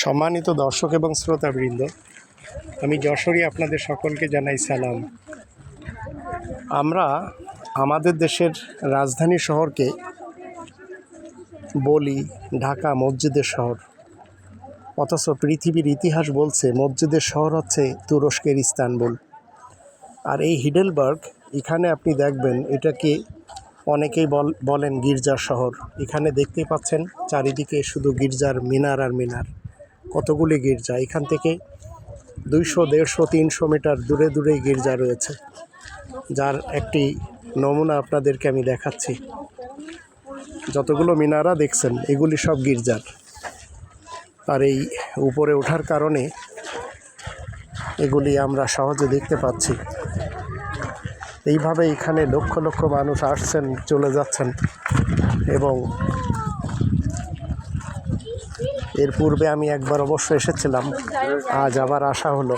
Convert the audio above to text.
সম্মানিত দর্শক এবং শ্রোতাবৃন্দ, আমি যশোরী আপনাদের সকলকে জানাই সালাম। আমরা আমাদের দেশের রাজধানী শহরকে বলি ঢাকা মসজিদের শহর। অথচ পৃথিবীর ইতিহাস বলছে মসজিদের শহর হচ্ছে তুরস্কের ইস্তানবুল। আর এই হিডেলবার্গ, এখানে আপনি দেখবেন এটাকে অনেকেই বল, বলেন গির্জার শহর। এখানে দেখতে পাচ্ছেন চারিদিকে শুধু গির্জার মিনার আর মিনার। কতগুলি গির্জা? এখান থেকে দুইশো, দেড়শো, তিনশো মিটার দূরে দূরেই গির্জা রয়েছে। যার একটি নমুনা আপনাদেরকে আমি দেখাচ্ছি। যতগুলো মিনারা দেখছেন, এগুলি সব গির্জার। আর এই উপরে ওঠার কারণে এগুলি আমরা সহজে দেখতে পাচ্ছি। এইভাবে এখানে লক্ষ লক্ষ মানুষ আসছেন, চলে যাচ্ছেন এবং এর পূর্বে আমি একবার অবশ্য এসেছিলাম, আজ আবার আসা হলো।